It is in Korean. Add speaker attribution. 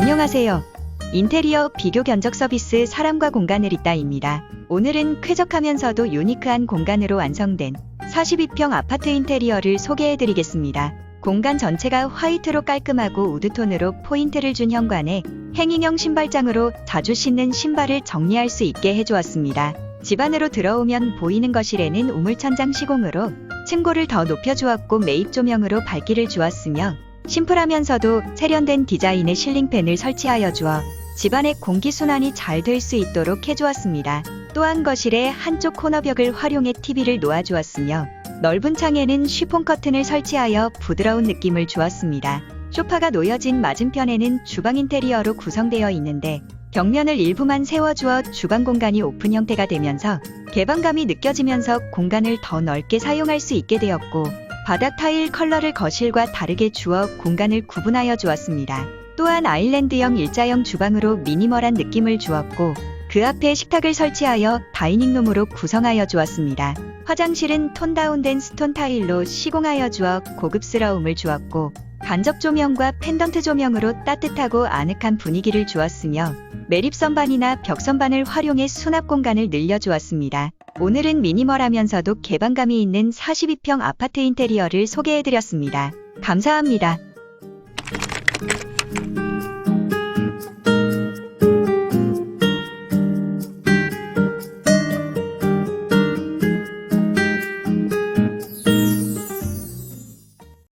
Speaker 1: 안녕하세요. 인테리어 비교 견적 서비스 사람과 공간을 있다입니다. 오늘은 쾌적하면서도 유니크한 공간으로 완성된 42평 아파트 인테리어를 소개해드리겠습니다. 공간 전체가 화이트로 깔끔하고 우드톤으로 포인트를 준 현관에 행인형 신발장으로 자주 신는 신발을 정리할 수 있게 해주었습니다. 집 안으로 들어오면 보이는 거실에는 우물천장 시공으로 층고를 더 높여주었고 매입 조명으로 밝기를 주었으며 심플하면서도 세련된 디자인의 실링팬을 설치하여 주어 집안의 공기순환이 잘 될 수 있도록 해주었습니다. 또한 거실의 한쪽 코너벽을 활용해 TV를 놓아주었으며 넓은 창에는 쉬폰 커튼을 설치하여 부드러운 느낌을 주었습니다. 소파가 놓여진 맞은편에는 주방 인테리어로 구성되어 있는데 벽면을 일부만 세워주어 주방 공간이 오픈 형태가 되면서 개방감이 느껴지면서 공간을 더 넓게 사용할 수 있게 되었고 바닥 타일 컬러를 거실과 다르게 주어 공간을 구분하여 주었습니다. 또한 아일랜드형 일자형 주방으로 미니멀한 느낌을 주었고 그 앞에 식탁을 설치하여 다이닝룸으로 구성하여 주었습니다. 화장실은 톤 다운된 스톤 타일로 시공하여 주어 고급스러움을 주었고 간접 조명과 펜던트 조명으로 따뜻하고 아늑한 분위기를 주었으며 매립 선반이나 벽 선반을 활용해 수납 공간을 늘려주었습니다. 오늘은 미니멀하면서도 개방감이 있는 42평 아파트 인테리어를 소개해드렸습니다. 감사합니다.